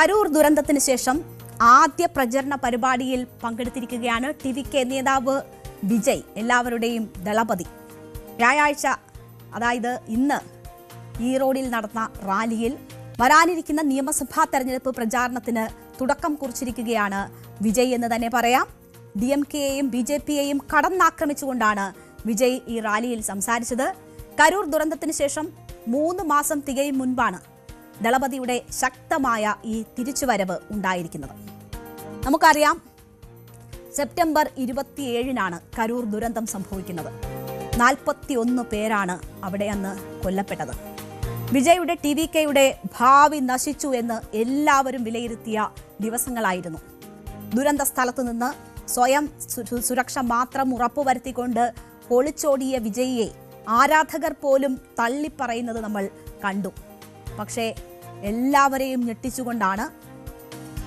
കരൂർ ദുരന്തത്തിന് ശേഷം ആദ്യ പ്രചരണ പരിപാടിയിൽ പങ്കെടുത്തിരിക്കുകയാണ് ടി വി കെ നേതാവ് വിജയ്. എല്ലാവരുടെയും ദളപതി. വ്യാഴാഴ്ച അതായത് ഇന്ന് ഈറോഡിൽ നടന്ന റാലിയിൽ വരാനിരിക്കുന്ന നിയമസഭാ തെരഞ്ഞെടുപ്പ് പ്രചാരണത്തിന് തുടക്കം കുറിച്ചിരിക്കുകയാണ് വിജയ് എന്ന് തന്നെ പറയാം. ഡി എം കെയെയും ബി ജെ പിയെയും കടന്നാക്രമിച്ചുകൊണ്ടാണ് വിജയ് ഈ റാലിയിൽ സംസാരിച്ചത്. കരൂർ ദുരന്തത്തിന് ശേഷം മൂന്ന് മാസം തികയും മുൻപാണ് ദളപതിയുടെ ശക്തമായ ഈ തിരിച്ചുവരവ് ഉണ്ടായിരിക്കുന്നത്. നമുക്കറിയാം സെപ്റ്റംബർ ഇരുപത്തിയേഴിനാണ് കരൂർ ദുരന്തം സംഭവിക്കുന്നത്. നാൽപ്പത്തി ഒന്ന് പേരാണ് അവിടെ അന്ന് കൊല്ലപ്പെട്ടത്. വിജയുടെ ടി വി കെയുടെ ഭാവി നശിച്ചു എന്ന് എല്ലാവരും വിലയിരുത്തിയ ദിവസങ്ങളായിരുന്നു. ദുരന്ത സ്ഥലത്തു നിന്ന് സ്വയം സുരക്ഷ മാത്രം ഉറപ്പുവരുത്തിക്കൊണ്ട് പൊളിച്ചോടിയ വിജയിയെ ആരാധകർ പോലും തള്ളിപ്പറയുന്നത് നമ്മൾ കണ്ടു. പക്ഷേ എല്ലാവരെയും ഞെട്ടിച്ചുകൊണ്ടാണ്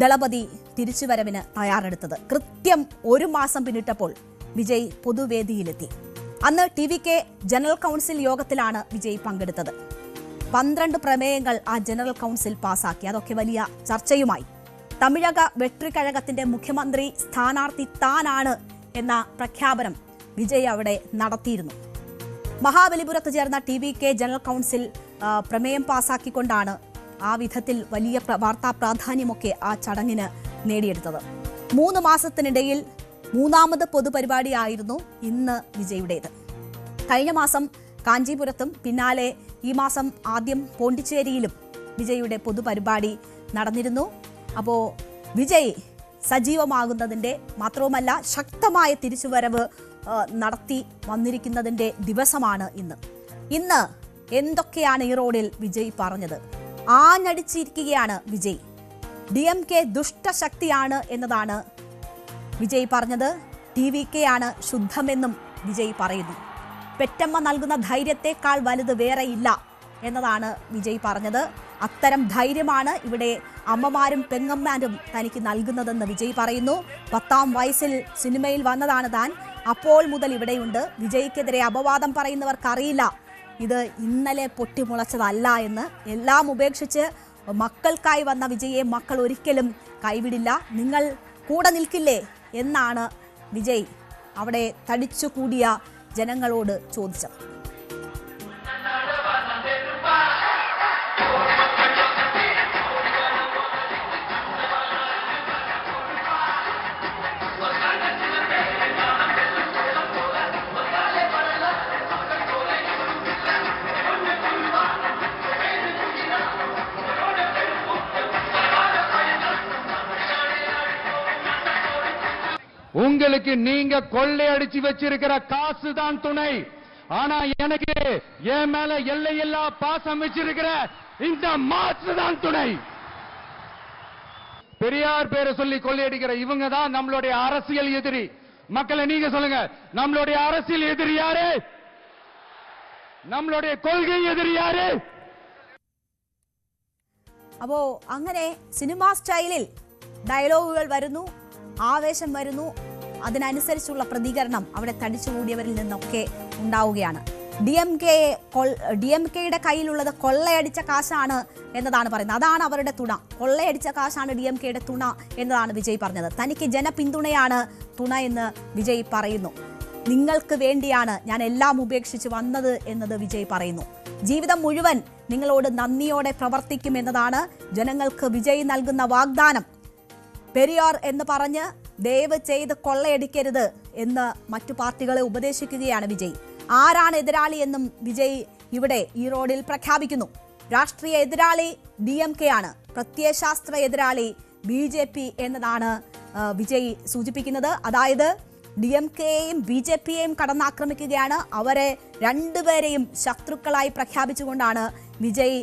ദളപതി തിരിച്ചുവരവിന് തയ്യാറെടുത്തത്. കൃത്യം ഒരു മാസം പിന്നിട്ടപ്പോൾ വിജയ് പൊതുവേദിയിലെത്തി. അന്ന് T V K general council യോഗത്തിലാണ് വിജയ് പങ്കെടുത്തത്. പന്ത്രണ്ട് പ്രമേയങ്ങൾ ആ ജനറൽ കൗൺസിൽ പാസാക്കി. അതൊക്കെ വലിയ ചർച്ചയുമായി. തമിഴക വെട്രിക്കഴകത്തിന്റെ മുഖ്യമന്ത്രി സ്ഥാനാർത്ഥി താനാണ് എന്ന പ്രഖ്യാപനം വിജയ് അവിടെ നടത്തിയിരുന്നു. മഹാബലിപുരത്ത് ചേർന്ന T V K general council പ്രമേയം പാസാക്കിക്കൊണ്ടാണ് ആ വിധത്തിൽ വലിയ വാർത്താ പ്രാധാന്യമൊക്കെ ആ ചടങ്ങിന് നേടിയെടുത്തത്. മൂന്ന് മാസത്തിനിടയിൽ മൂന്നാമത് പൊതുപരിപാടിയായിരുന്നു ഇന്ന് വിജയുടേത്. കഴിഞ്ഞ മാസം കാഞ്ചീപുരത്തും പിന്നാലെ ഈ മാസം ആദ്യം പോണ്ടിച്ചേരിയിലും വിജയുടെ പൊതുപരിപാടി നടന്നിരുന്നു. അപ്പോൾ വിജയ് സജീവമാകുന്നതിന്റെ മാത്രവുമല്ല ശക്തമായ തിരിച്ചുവരവ് നടത്തി വന്നിരിക്കുന്നതിന്റെ ദിവസമാണ് ഇന്ന്. ഇന്ന് എന്തൊക്കെയാണ് ഈ റോഡിൽ വിജയ് പറഞ്ഞത്? ആഞ്ഞടിച്ചിരിക്കുകയാണ് വിജയ്. ഡി എം കെ ദുഷ്ടശക്തിയാണ് എന്നതാണ് വിജയ് പറഞ്ഞത്. ടി വി കെ ആണ് ശുദ്ധമെന്നും വിജയ് പറയുന്നു. പെറ്റമ്മ നൽകുന്ന ധൈര്യത്തെക്കാൾ വലുത് വേറെയില്ല എന്നതാണ് വിജയ് പറഞ്ഞത്. അത്തരം ധൈര്യമാണ് ഇവിടെ അമ്മമാരും പെങ്ങന്മാരും തനിക്ക് നൽകുന്നതെന്ന് വിജയ് പറയുന്നു. പത്താം വയസ്സിൽ സിനിമയിൽ വന്നതാണ് താൻ. അപ്പോൾ മുതൽ ഇവിടെയുണ്ട്. വിജയ്ക്കെതിരെ അപവാദം പറയുന്നവർക്കറിയില്ല. ഇത് ഇന്നലെ പൊട്ടിമുളച്ചതല്ല എന്ന് എല്ലാം ഉപേക്ഷിച്ച് മക്കൾക്കായി വന്ന വിജയെ മക്കൾ ഒരിക്കലും കൈവിടില്ല. നിങ്ങൾ കൂടെ നിൽക്കില്ലേ എന്നാണ് വിജയ് അവിടെ തടിച്ചുകൂടിയ ജനങ്ങളോട് ചോദിച്ചത്. உங்களுக்கு நீங்க கொள்ளையடிச்சு வச்சிருக்கிற காசு தான் துணை ஆனா எனக்கு என் மேல எல்லையில்லா பாசம் வச்சிருக்கிற இந்த மாசு தான் துணை பெரியார் பேரை சொல்லி கொள்ளையடிக்கிற இவங்க தான் நம்மளுடைய அரசியல் எதிரி மக்களை நீங்க சொல்லுங்க நம்மளுடைய அரசியல் எதிரி யாரு நம்மளுடைய கொள்கை எதிரி யாரு അപ്പോ അങ്ങനെ സിനിമാ സ്റ്റൈലിൽ ഡയലോഗുകൾ വരുന്നു ആവേശം വരുന്നു അതിനനുസരിച്ചുള്ള പ്രതികരണം അവിടെ തടിച്ചുകൂടിയവരിൽ നിന്നൊക്കെ ഉണ്ടാവുകയാണ്. D M K D M കെയുടെ കയ്യിലുള്ളത് കൊള്ളയടിച്ച കാശാണ് എന്നതാണ് പറയുന്നത്. അതാണ് അവരുടെ തുണ. കൊള്ളയടിച്ച കാശാണ് ഡി എം കെയുടെ തുണ എന്നതാണ് വിജയ് പറഞ്ഞത്. തനിക്ക് ജനപിന്തുണയാണ് തുണ എന്ന് വിജയ് പറയുന്നു. നിങ്ങൾക്ക് വേണ്ടിയാണ് ഞാൻ എല്ലാം ഉപേക്ഷിച്ച് വന്നത് എന്നത് വിജയ് പറയുന്നു. ജീവിതം മുഴുവൻ നിങ്ങളോട് നന്ദിയോടെ പ്രവർത്തിക്കും എന്നതാണ് ജനങ്ങൾക്ക് വിജയ് നൽകുന്ന വാഗ്ദാനം. പെരിയാർ എന്ന് പറഞ്ഞ് ദയവ് ചെയ്ത് കൊള്ളയടിക്കരുത് എന്ന് മറ്റു പാർട്ടികളെ ഉപദേശിക്കുകയാണ് വിജയ്. ആരാണ് എതിരാളി എന്നും വിജയ് ഇവിടെ ഈ റോഡിൽ പ്രഖ്യാപിക്കുന്നു. രാഷ്ട്രീയ എതിരാളി ഡി എം കെ ആണ്. പ്രത്യയശാസ്ത്ര എതിരാളി ബി ജെ പി എന്നതാണ് വിജയ് സൂചിപ്പിക്കുന്നത്. അതായത് ഡി എം കെയെയും ബി ജെ പിയെയും കടന്നാക്രമിക്കുകയാണ്. അവരെ രണ്ടുപേരെയും ശത്രുക്കളായി പ്രഖ്യാപിച്ചുകൊണ്ടാണ് വിജയ്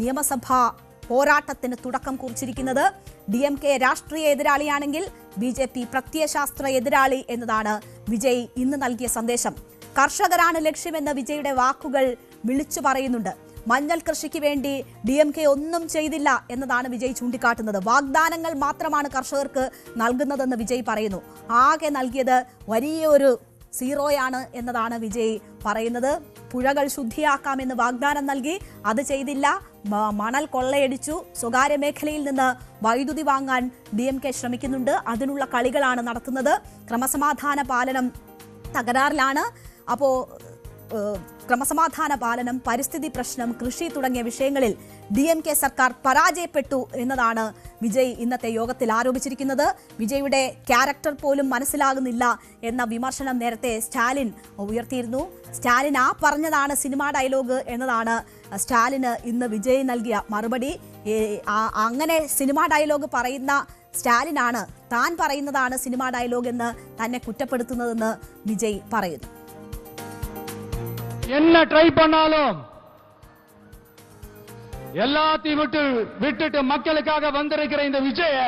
നിയമസഭാ പോരാട്ടത്തിന് തുടക്കം കുറിച്ചിരിക്കുന്നത് ഡി എം കെ രാഷ്ട്രീയ എതിരാളിയാണെങ്കിൽ ബി ജെ പി പ്രത്യയശാസ്ത്ര എതിരാളി എന്നതാണ് വിജയ് ഇന്ന് നൽകിയ സന്ദേശം. കർഷകരാണ് ലക്ഷ്യമെന്ന വിജയുടെ വാക്കുകൾ വിളിച്ചു പറയുന്നുണ്ട്. മഞ്ഞൾ കൃഷിക്ക് വേണ്ടി ഡി എം കെ ഒന്നും ചെയ്തില്ല എന്നതാണ് വിജയ് ചൂണ്ടിക്കാട്ടുന്നത്. വാഗ്ദാനങ്ങൾ മാത്രമാണ് കർഷകർക്ക് നൽകുന്നതെന്ന് വിജയ് പറയുന്നു. ആകെ നൽകിയത് വലിയൊരു സീറോയാണ് എന്നതാണ് വിജയ് പറയുന്നത്. പുഴകൾ ശുദ്ധിയാക്കാമെന്ന് വാഗ്ദാനം നൽകി. അത് ചെയ്തില്ല. മണൽ കൊള്ളയടിച്ചു. സ്വകാര്യ മേഖലയിൽ നിന്ന് വൈദ്യുതി വാങ്ങാൻ ഡി എം കെ ശ്രമിക്കുന്നുണ്ട്. അതിനുള്ള കളികളാണ് നടത്തുന്നത്. ക്രമസമാധാന പാലനം തകരാറിലാണ്. അപ്പോൾ ക്രമസമാധാന പാലനം പരിസ്ഥിതി പ്രശ്നം കൃഷി തുടങ്ങിയ വിഷയങ്ങളിൽ ഡി എം കെ സർക്കാർ പരാജയപ്പെട്ടു എന്നതാണ് വിജയ് ഇന്നത്തെ യോഗത്തിൽ ആരോപിച്ചിരിക്കുന്നത്. വിജയുടെ ക്യാരക്ടർ പോലും മനസ്സിലാകുന്നില്ല എന്ന വിമർശനം നേരത്തെ സ്റ്റാലിൻ ഉയർത്തിയിരുന്നു. സ്റ്റാലിൻ ആ പറഞ്ഞതാണ് സിനിമാ ഡയലോഗ് എന്നതാണ്. സ്റ്റാലിന് ഇന്ന് വിജയ് നൽകിയ മറുപടി. അങ്ങനെ സിനിമാ ഡയലോഗ് പറയുന്ന സ്റ്റാലിനാണ് താൻ പറയുന്നതാണ് സിനിമാ ഡയലോഗ് എന്ന് തന്നെ കുറ്റപ്പെടുത്തുന്നതെന്ന് വിജയ് പറയുന്നു. என்ன ட்ரை பண்ணாலும் எல்லாத்தையும் விட்டு விட்டுட்டு மக்களுக்காக வந்திருக்கிற இந்த விஜய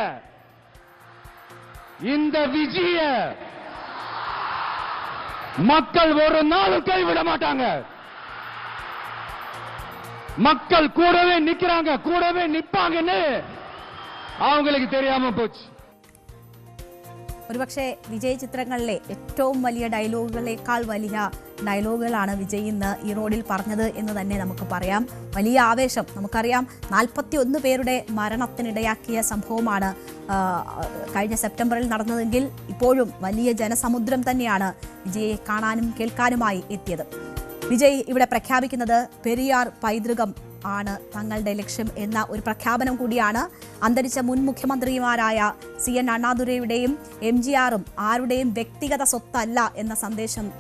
இந்த விஜய மக்கள் ஒரு நாளும் கைவிட மாட்டாங்க. மக்கள் கூடவே நிக்கிறாங்க கூடவே நிப்பாங்கன்னு அவங்களுக்கு தெரியாம போச்சு. ഒരുപക്ഷെ വിജയ് ചിത്രങ്ങളിലെ ഏറ്റവും വലിയ ഡയലോഗുകളേക്കാൾ വലിയ ഡയലോഗുകളാണ് വിജയ് ഇന്ന് ഈ റോഡിൽ പറഞ്ഞത് എന്ന് തന്നെ നമുക്ക് പറയാം. വലിയ ആവേശം. നമുക്കറിയാം നാൽപ്പത്തി ഒന്ന് പേരുടെ മരണത്തിനിടയാക്കിയ സംഭവമാണ് കഴിഞ്ഞ സെപ്റ്റംബറിൽ നടന്നതെങ്കിൽ ഇപ്പോഴും വലിയ ജനസമുദ്രം തന്നെയാണ് വിജയെ കാണാനും കേൾക്കാനുമായി എത്തിയത്. വിജയ് ഇവിടെ പ്രഖ്യാപിക്കുന്നത് പെരിയാർ പൈതൃകം ആണ് തങ്ങളുടെ ലക്ഷ്യം എന്ന ഒരു പ്രഖ്യാപനം കൂടിയാണ് അന്തരിച്ച മുൻ മുഖ്യമന്ത്രിമാരായ സി എൻ അണ്ണാദുരയുടെയും എം ജി ആറും ആരുടെയും വ്യക്തിഗത സ്വത്തല്ല എന്ന സന്ദേശം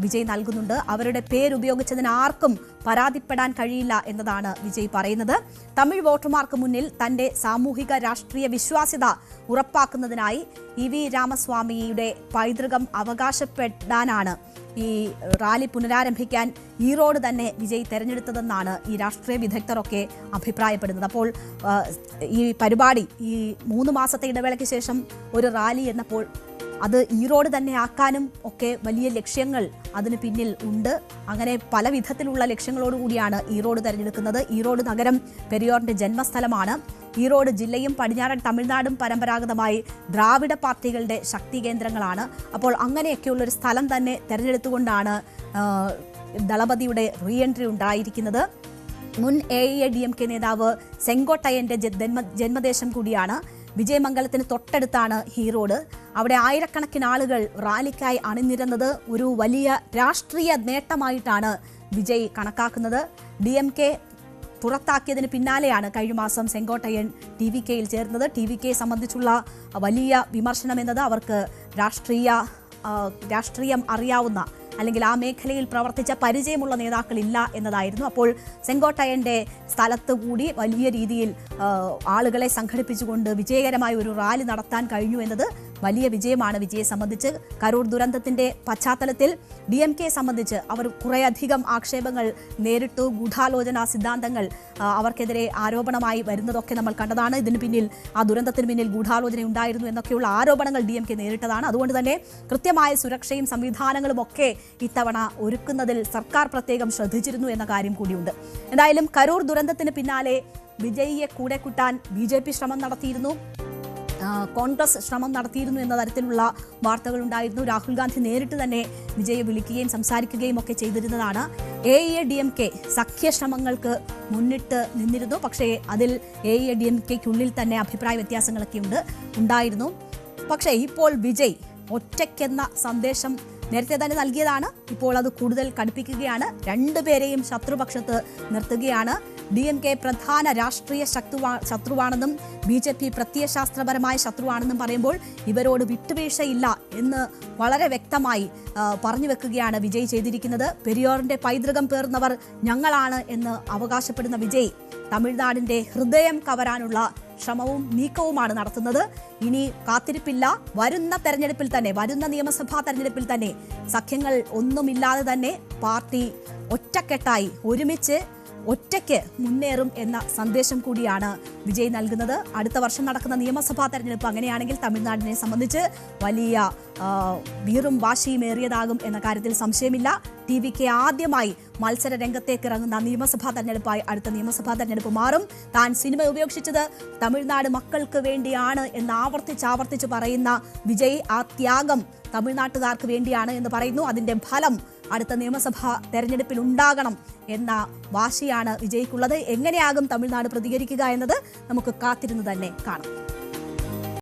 വിജയ് നൽകുന്നുണ്ട്. അവരുടെ പേരുപയോഗിച്ചതിന് ആർക്കും പരാതിപ്പെടാൻ കഴിയില്ല എന്നതാണ് വിജയ് പറയുന്നത്. തമിഴ് വോട്ടർമാർക്ക് മുന്നിൽ തന്റെ സാമൂഹിക രാഷ്ട്രീയ വിശ്വാസ്യത ഉറപ്പാക്കുന്നതിനായി ഇ വി രാമസ്വാമിയുടെ പൈതൃകം അവകാശപ്പെടാനാണ് ഈ റാലി പുനരാരംഭിക്കാൻ ഈറോഡ് തന്നെ വിജയ് തെരഞ്ഞെടുത്തതെന്നാണ് ഈ രാഷ്ട്രീയ വിദഗ്ധരൊക്കെ അഭിപ്രായപ്പെടുന്നത്. അപ്പോൾ ഈ പരിപാടി ഈ മൂന്ന് മാസത്തെ ഇടവേളയ്ക്ക് ശേഷം ഒരു റാലി എന്നപ്പോൾ അത് ഈറോഡ് തന്നെ ആക്കാനും ഒക്കെ വലിയ ലക്ഷ്യങ്ങൾ അതിന് പിന്നിൽ ഉണ്ട്. അങ്ങനെ പല വിധത്തിലുള്ള ലക്ഷ്യങ്ങളോടുകൂടിയാണ് ഈറോഡ് തെരഞ്ഞെടുക്കുന്നത്. ഈറോഡ് നഗരം പെരിയോറിന്റെ ജന്മസ്ഥലമാണ്. ഈറോഡ് ജില്ലയും പടിഞ്ഞാറൻ തമിഴ്നാടും പരമ്പരാഗതമായി ദ്രാവിഡ പാർട്ടികളുടെ ശക്തി കേന്ദ്രങ്ങളാണ്. അപ്പോൾ അങ്ങനെയൊക്കെയുള്ളൊരു സ്ഥലം തന്നെ തെരഞ്ഞെടുത്തുകൊണ്ടാണ് ദളപതിയുടെ റീ എൻട്രി ഉണ്ടായിരിക്കുന്നത്. മുൻ A A D M K നേതാവ് സെങ്കോട്ടയന്റെ ജന്മ ജന്മദേശം കൂടിയാണ്. വിജയമംഗലത്തിന് തൊട്ടടുത്താണ് ഹീറോഡ് അവിടെ ആയിരക്കണക്കിന് ആളുകൾ റാലിക്കായി അണിനിരന്നത് ഒരു വലിയ രാഷ്ട്രീയ നേട്ടമായിട്ടാണ് വിജയ് കണക്കാക്കുന്നത്. ഡി എം കെ പുറത്താക്കിയതിന് പിന്നാലെയാണ് കഴിഞ്ഞ മാസം സെങ്കോട്ടയൻ ടി വി കെയിൽ ചേർന്നത്. ടി വി കെയെ സംബന്ധിച്ചുള്ള വലിയ വിമർശനം എന്നത് അവർക്ക് രാഷ്ട്രീയ രാഷ്ട്രീയം അറിയാവുന്ന അല്ലെങ്കിൽ ആ മേഖലയിൽ പ്രവർത്തിച്ച പരിചയമുള്ള നേതാക്കളില്ല എന്നതായിരുന്നു. അപ്പോൾ സെങ്കോട്ടയന്റെ സ്ഥലത്ത് കൂടി വലിയ രീതിയിൽ ആളുകളെ സംഘടിപ്പിച്ചുകൊണ്ട് വിജയകരമായ ഒരു റാലി നടത്താൻ കഴിഞ്ഞു എന്നത് വലിയ വിജയമാണ് വിജയെ സംബന്ധിച്ച്. കരൂർ ദുരന്തത്തിന്റെ പശ്ചാത്തലത്തിൽ ഡി എം കെയെ സംബന്ധിച്ച് അവർ കുറേയധികം ആക്ഷേപങ്ങൾ നേരിട്ടു. ഗൂഢാലോചന സിദ്ധാന്തങ്ങൾ അവർക്കെതിരെ ആരോപണമായി വരുന്നതൊക്കെ നമ്മൾ കണ്ടതാണ്. ഇതിന് പിന്നിൽ ആ ദുരന്തത്തിന് പിന്നിൽ ഗൂഢാലോചന ഉണ്ടായിരുന്നു എന്നൊക്കെയുള്ള ആരോപണങ്ങൾ ഡി എം കെ നേരിട്ടതാണ്. അതുകൊണ്ട് തന്നെ കൃത്യമായ സുരക്ഷയും സംവിധാനങ്ങളും ഒക്കെ ഇത്തവണ ഒരുക്കുന്നതിൽ സർക്കാർ പ്രത്യേകം ശ്രദ്ധിച്ചിരുന്നു എന്ന കാര്യം കൂടിയുണ്ട്. എന്തായാലും കരൂർ ദുരന്തത്തിന് പിന്നാലെ വിജയിയെ കൂടെ കൂട്ടാൻ ബി ശ്രമം നടത്തിയിരുന്നു. കോൺഗ്രസ് ശ്രമം നടത്തിയിരുന്നു എന്ന തരത്തിലുള്ള വാർത്തകൾ ഉണ്ടായിരുന്നു രാഹുൽ ഗാന്ധി നേരിട്ട് തന്നെ വിജയെ വിളിക്കുകയും സംസാരിക്കുകയും ഒക്കെ ചെയ്തിരുന്നതാണ്. A A D M K സഖ്യ ശ്രമങ്ങൾക്ക് മുന്നിട്ട് നിന്നിരുന്നു. പക്ഷേ അതിൽ എ എ ഡി എം കെക്കുള്ളിൽ തന്നെ അഭിപ്രായ വ്യത്യാസങ്ങളൊക്കെ ഉണ്ട് ഉണ്ടായിരുന്നു. പക്ഷേ ഇപ്പോൾ വിജയ് ഒറ്റയ്ക്കെന്ന സന്ദേശം നേരത്തെ തന്നെ നൽകിയതാണ്. ഇപ്പോൾ അത് കൂടുതൽ കടുപ്പിക്കുകയാണ്. രണ്ടുപേരെയും ശത്രുപക്ഷത്ത് നിർത്തുകയാണ്. ഡി എം കെ പ്രധാന രാഷ്ട്രീയ ശത്രുവാ ശത്രുവാണെന്നും ബി ജെ പി പ്രത്യയശാസ്ത്രപരമായ ശത്രുവാണെന്നും പറയുമ്പോൾ ഇവരോട് വിട്ടുവീഴ്ചയില്ല എന്ന് വളരെ വ്യക്തമായി പറഞ്ഞു വെക്കുകയാണ് വിജയ് ചെയ്തിരിക്കുന്നത്. പെരിയോറിന്റെ പൈതൃകം പേർന്നവർ ഞങ്ങളാണ് എന്ന് അവകാശപ്പെടുന്ന വിജയ് തമിഴ്നാടിന്റെ ഹൃദയം കവരാനുള്ള ശ്രമവും നീക്കവുമാണ് നടത്തുന്നത്. ഇനി കാത്തിരിപ്പില്ല. വരുന്ന തെരഞ്ഞെടുപ്പിൽ തന്നെ വരുന്ന നിയമസഭാ തെരഞ്ഞെടുപ്പിൽ തന്നെ സഖ്യങ്ങൾ ഒന്നുമില്ലാതെ തന്നെ പാർട്ടി ഒറ്റക്കെട്ടായി ഒരുമിച്ച് ഒറ്റയ്ക്ക് മുന്നേറും എന്ന സന്ദേശം കൂടിയാണ് വിജയ് നൽകുന്നത്. അടുത്ത വർഷം നടക്കുന്ന നിയമസഭാ തെരഞ്ഞെടുപ്പ് അങ്ങനെയാണെങ്കിൽ തമിഴ്നാടിനെ സംബന്ധിച്ച് വലിയ വീറും വാശിയും ഏറിയതാകും എന്ന കാര്യത്തിൽ സംശയമില്ല. ടി വിക്ക് ആദ്യമായി മത്സര രംഗത്തേക്ക് ഇറങ്ങുന്ന നിയമസഭാ തെരഞ്ഞെടുപ്പായി അടുത്ത നിയമസഭാ തെരഞ്ഞെടുപ്പ് മാറും. താൻ സിനിമ ഉപേക്ഷിച്ചത് തമിഴ്നാട് മക്കൾക്ക് വേണ്ടിയാണ് എന്ന് ആവർത്തിച്ച് ആവർത്തിച്ച് പറയുന്ന വിജയ് ആ ത്യാഗം തമിഴ്നാട്ടുകാർക്ക് വേണ്ടിയാണ് എന്ന് പറയുന്നു. അതിന്റെ ഫലം അടുത്ത നിയമസഭാ തെരഞ്ഞെടുപ്പിൽ ഉണ്ടാകണം എന്ന വാശിയാണ് വിജയ്ക്കുള്ളത്. എങ്ങനെയാകും തമിഴ്നാട് പ്രതികരിക്കുക എന്നത് നമുക്ക് കാത്തിരുന്ന് തന്നെ കാണാം.